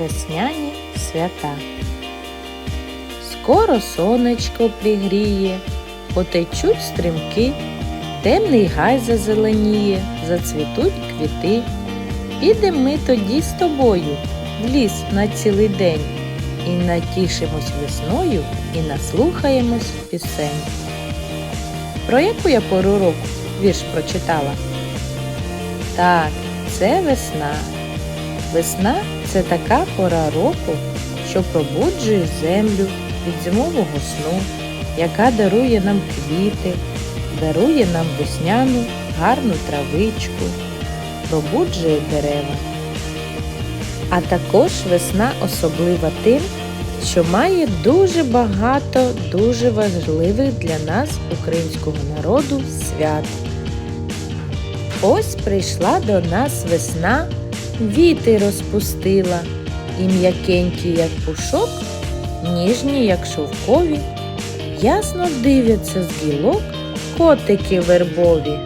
весняні свята. Скоро сонечко пригріє, потечуть стрімки, темний гай зазеленіє, зацвітуть квіти. Підемо ми тоді з тобою в ліс на цілий день і натішимось весною, і наслухаємось пісень. Про яку я пору року вірш прочитала? Так, це весна. Весна це така пора року, що пробуджує землю від зимового сну, яка дарує нам квіти, дарує нам весняну гарну травичку, пробуджує дерева. А також весна особлива тим, що має дуже багато дуже важливих для нас, українського народу, свят. Ось прийшла до нас весна, віти розпустила, і м'якенькі, як пушок, ніжні, як шовкові, ясно дивляться з гілок котики вербові.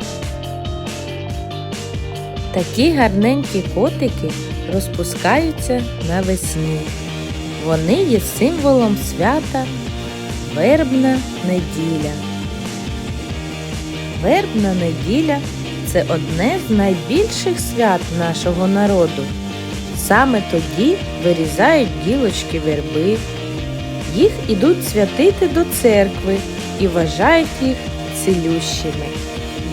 Такі гарненькі котики розпускаються навесні. Вони є символом свята Вербна неділя. Вербна неділя це одне з найбільших свят нашого народу. Саме тоді вирізають гілочки верби, їх ідуть святити до церкви і вважають їх цілющими.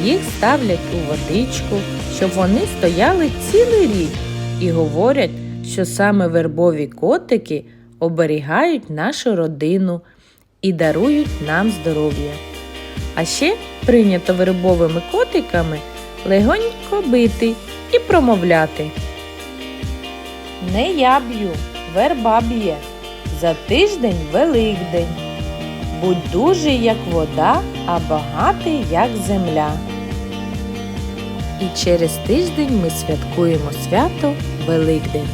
Їх ставлять у водичку, щоб вони стояли цілий рік і говорять, що саме вербові котики оберігають нашу родину і дарують нам здоров'я. А ще прийнято вербовими котиками легонько бити і промовляти. Не я б'ю, верба б'є, за тиждень великдень. Будь дужий, як вода, а багатий, як земля. І через тиждень ми святкуємо свято Великдень.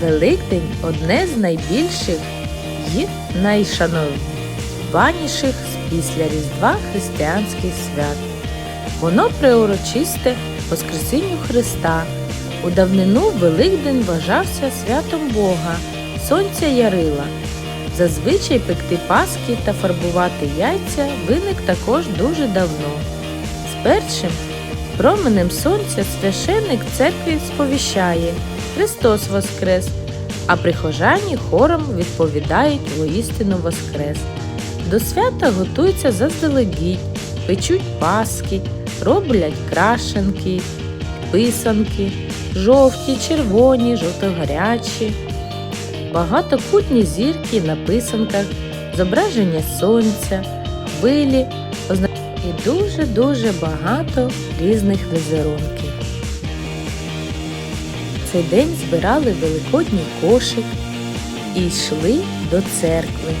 Великдень одне з найбільших і найшанованіших після Різдва християнських свят. Воно приурочисте Воскресінню Христа. У давнину Великдень вважався святом Бога, Сонця Ярила. Зазвичай пекти паски та фарбувати яйця виник також дуже давно. З першим променем сонця священник церкві сповіщає Христос Воскрес, а прихожані хором відповідають воістину Воскрес. До свята готуються заздалегідь, печуть паски, роблять крашенки, писанки, жовті, червоні, жовтогарячі, багатокутні зірки на писанках, зображення сонця, хвилі і дуже-дуже багато різних візерунків. Цей день збирали великодній кошик і йшли до церкви.